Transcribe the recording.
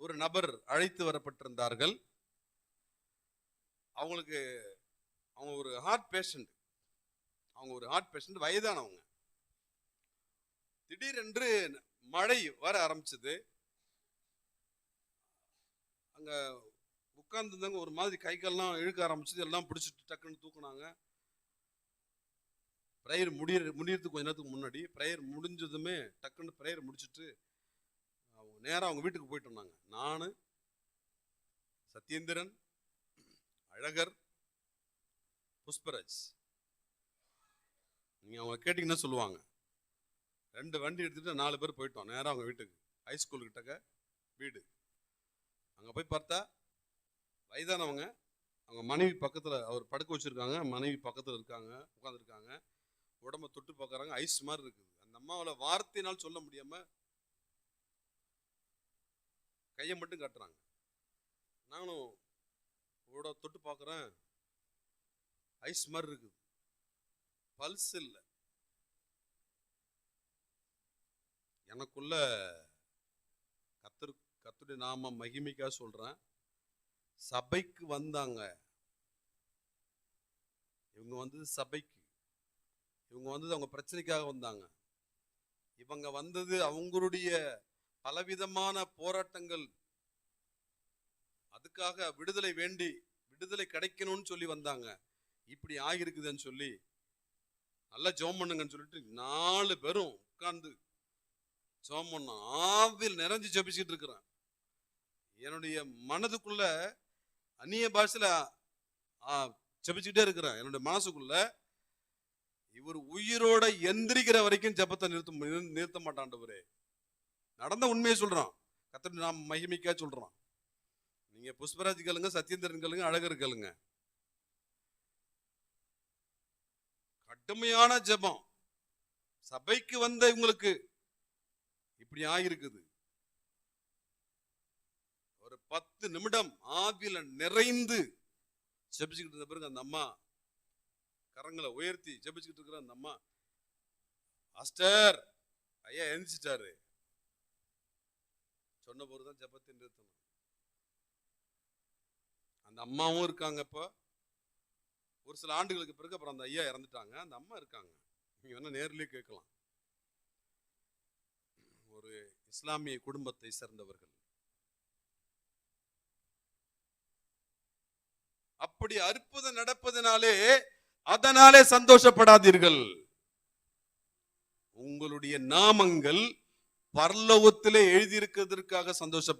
ஒரு நபர் அழைத்து வரப்பட்டிருந்தார்கள். அவங்களுக்கு அவங்க ஒரு ஹார்ட் பேஷண்ட் அவங்க ஒரு ஹார்ட் பேஷண்ட் வயதானவங்க. திடீரென்று மழை வர ஆரம்பிச்சது. அங்க உட்கார்ந்துருந்தவங்க ஒரு மாதிரி கை கால்லாம் இழுக்க ஆரம்பிச்சது. எல்லாம் பிடிச்சிட்டு டக்குன்னு தூக்குனாங்க. ப்ரேயர் முடிய முடியறதுக்கு கொஞ்ச நேரத்துக்கு முன்னாடி ப்ரேயர் முடிஞ்சதுமே டக்குன்னு ப்ரேயர் முடிச்சுட்டு அவங்க நேராக அவங்க வீட்டுக்கு போயிட்டு வந்தாங்க. நான் சத்யேந்திரன் அழகர் புஷ்பராஜ். நீங்கள் அவங்க கேட்டிங்கன்னா சொல்லுவாங்க. ரெண்டு வண்டி எடுத்துகிட்டு நாலு பேர் போயிட்டோம். நேராக அவங்க வீட்டுக்கு. ஹைஸ்கூல் கிட்டக்க வீடு. அங்கே போய் பார்த்தா வயதானவங்க. அவங்க மனைவி பக்கத்தில் அவர் படுக்க வச்சிருக்காங்க. மனைவி பக்கத்தில் இருக்காங்க உட்காந்துருக்காங்க உடம்ப தொட்டு பார்க்கறாங்க ஐஸ் மாதிரி இருக்குது. அந்த அம்மாவோட வார்த்தையினால் சொல்ல முடியாமல் கையை மட்டும் காட்டுறாங்க. நானும் கூட தொட்டு பார்க்குறேன். ஐஸ் மாதிரி இருக்குது. பல்ஸ் இல்லை. எனக்குள்ள கத்தரு கத்துடைய நாம மகிமைக்காக சொல்றேன். சபைக்கு வந்தாங்க. இவங்க வந்தது சபைக்கு. இவங்க வந்தது அவங்க பிரச்சனைக்காக வந்தாங்க. இவங்க வந்தது அவங்களுடைய பலவிதமான போராட்டங்கள் அதுக்காக விடுதலை வேண்டி விடுதலை கிடைக்கணும்னு சொல்லி வந்தாங்க. இப்படி ஆகிருக்குதுன்னு சொல்லி நல்லா ஜோம் பண்ணுங்கன்னு சொல்லிட்டு நாலு பேரும் உட்கார்ந்து ஜோம் பண்ண ஆவில் நிறைஞ்சு ஜெபிச்சுட்டு இருக்கிறேன் என்னுடைய மனதுக்குள்ள அந்நிய பாஷையில் ஜபிச்சுக்கிட்டே இருக்கிறேன். என்னுடைய மனசுக்குள்ள இவர் உயிரோட எந்திரிக்கிற வரைக்கும் ஜெபத்தை நிறுத்த நிறுத்த மாட்டாண்டவரே நடந்த உண்மையை சொல்றான் கத்தர் நாம் மகிமைக்கா சொல்றான் நீங்க புஷ்பராஜ் கேளுங்க சத்யேந்திரன் கேளுங்க அழகர் கேளுங்க. கடுமையான ஜெபம். சபைக்கு வந்த இவங்களுக்கு இப்படி ஆகிருக்குது ஒரு பத்து நிமிடம் ஆவியில நிறைந்து ஜெபிச்சுக்கிட்டு இருந்த பிறகு அந்த அம்மா கரங்களை உயர்த்தி ஜெபிச்சுக்கிட்டு இருக்கிற அந்த அம்மா அஸ்டர் ஐயா எழுந்திச்சிட்டாரு சொன்ன போதுதான் ஜபத்தை நிறுத்தணும் அந்த அம்மாவும் இருக்காங்க இப்போ. ஒரு சில ஆண்டுகளுக்கு பிறகு அப்புறம் அந்த ஐயா இறந்துட்டாங்க. அந்த அம்மா இருக்காங்க. நீங்க வேணால் நேர்லயே கேட்கலாம். ஒரு இஸ்லாமிய குடும்பத்தை சேர்ந்தவர்கள். அப்படி அற்புதம் நடப்பதனாலே அதனாலே சந்தோஷப்படாதீர்கள். உங்களுடைய நாமங்கள் பரலோகத்திலே எழுதியிருக்கிறதற்காக சந்தோஷப்பட